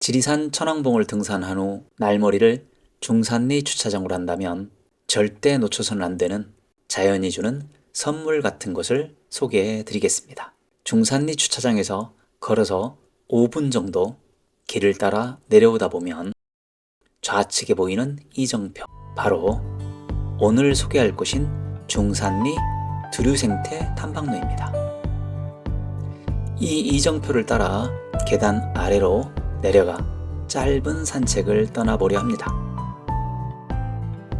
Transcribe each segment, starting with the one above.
지리산 천왕봉을 등산한 후 날머리를 중산리 주차장으로 한다면 절대 놓쳐서는 안 되는 자연이 주는 선물 같은 것을 소개해 드리겠습니다. 중산리 주차장에서 걸어서 5분 정도 길을 따라 내려오다 보면 좌측에 보이는 이정표 바로 오늘 소개할 곳인 중산리 두류생태 탐방로입니다. 이 이정표를 따라 계단 아래로 내려가 짧은 산책을 떠나보려 합니다.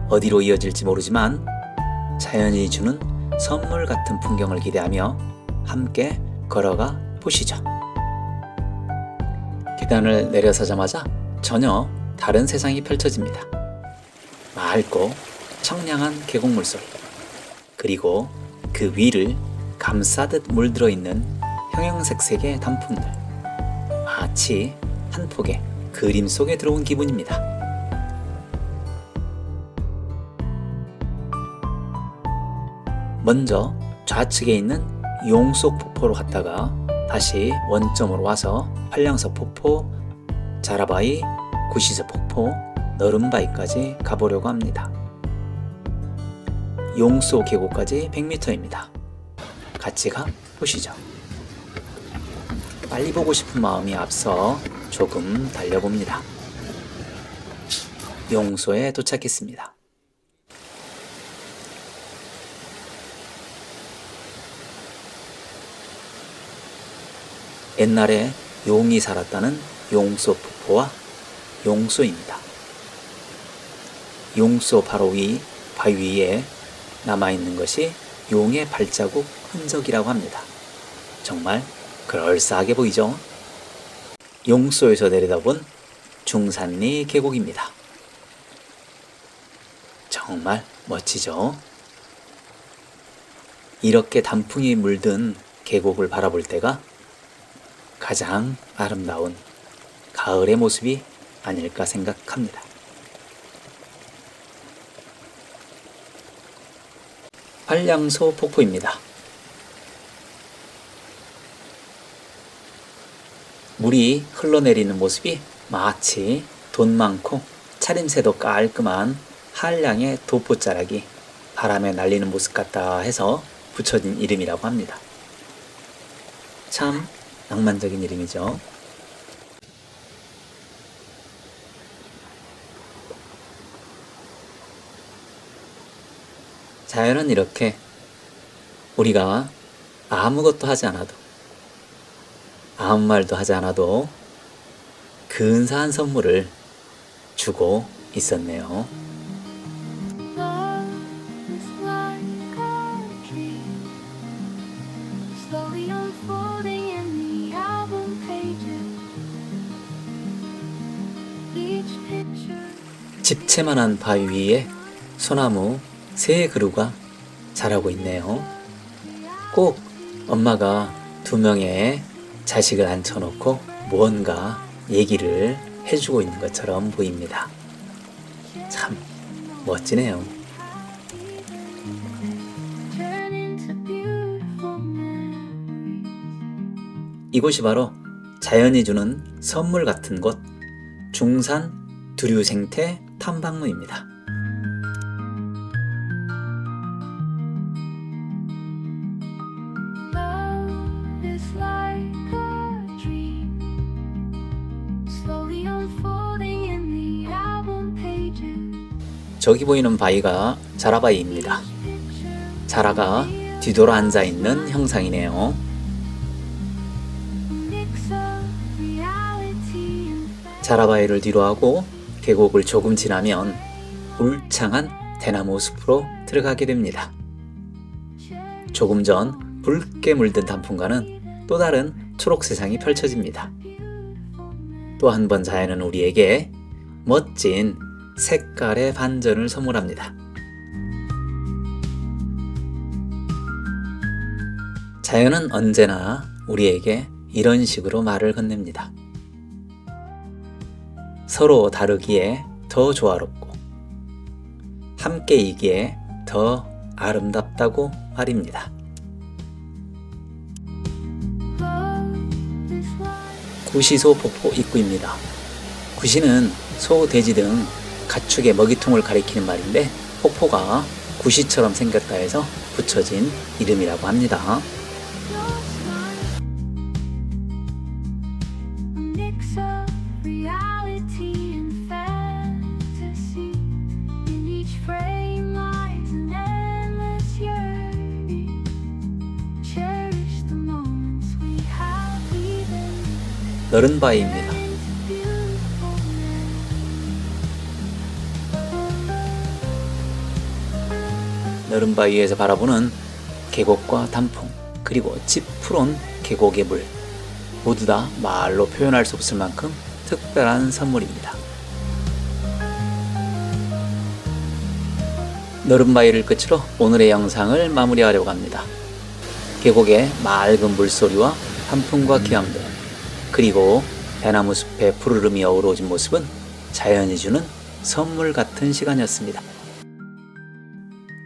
어디로 이어질지 모르지만 자연이 주는 선물 같은 풍경을 기대하며 함께 걸어가 보시죠. 계단을 내려서자마자 전혀 다른 세상이 펼쳐집니다. 맑고 청량한 계곡물 소리, 그리고 그 위를 감싸듯 물들어 있는 형형색색의 단풍들. 마치 한 폭의 그림 속에 들어온 기분입니다. 먼저 좌측에 있는 용속 폭포로 갔다가 다시 원점으로 와서 한량서 폭포, 자라바이, 구시즈 폭포, 너름바위까지 가보려고 합니다. 용소 계곡까지 100m입니다. 같이 가 보시죠. 빨리 보고 싶은 마음이 앞서 조금 달려봅니다. 용소에 도착했습니다. 옛날에 용이 살았다는 용소 폭포와 용소입니다. 용소 바로 위 바위 위에 남아있는 것이 용의 발자국 흔적이라고 합니다. 정말 그럴싸하게 보이죠? 용소에서 내려다본 중산리 계곡입니다. 정말 멋지죠? 이렇게 단풍이 물든 계곡을 바라볼 때가 가장 아름다운 가을의 모습이 아닐까 생각합니다. 한량소 폭포입니다. 물이 흘러내리는 모습이 마치 돈 많고 차림새도 깔끔한 한량의 도포자락이 바람에 날리는 모습 같다 해서 붙여진 이름이라고 합니다. 참 낭만적인 이름이죠. 자연은 이렇게 우리가 아무것도 하지 않아도 아무 말도 하지 않아도 근사한 선물을 주고 있었네요. 집채만한 바위 위에 소나무 세 그루가 자라고 있네요. 꼭 엄마가 두 명의 자식을 앉혀놓고 무언가 얘기를 해주고 있는 것처럼 보입니다. 참 멋지네요. 이곳이 바로 자연이 주는 선물 같은 곳 중산 두류생태 탐방로입니다. 저기 보이는 바위가 자라바위입니다. 자라가 뒤돌아 앉아 있는 형상이네요. 자라바위를 뒤로 하고 계곡을 조금 지나면 울창한 대나무 숲으로 들어가게 됩니다. 조금 전 붉게 물든 단풍과는 또 다른 초록 세상이 펼쳐집니다. 또 한 번 자연은 우리에게 멋진 색깔의 반전을 선물합니다. 자연은 언제나 우리에게 이런 식으로 말을 건넵니다. 서로 다르기에 더 조화롭고 함께이기에 더 아름답다고 말입니다. 구시소 폭포 입구입니다. 구시는 소, 돼지 등 가축의 먹이통을 가리키는 말인데 폭포가 구시처럼 생겼다 해서 붙여진 이름이라고 합니다. 너른 바위입니다. 너른 바위에서 바라보는 계곡과 단풍 그리고 찌푸른 계곡의 물 모두 다 말로 표현할 수 없을 만큼 특별한 선물입니다. 너른 바위를 끝으로 오늘의 영상을 마무리하려고 합니다. 계곡의 맑은 물소리와 단풍과 기암들 그리고 대나무 숲의 푸르름이 어우러진 모습은 자연이 주는 선물 같은 시간이었습니다.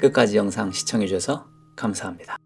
끝까지 영상 시청해주셔서 감사합니다.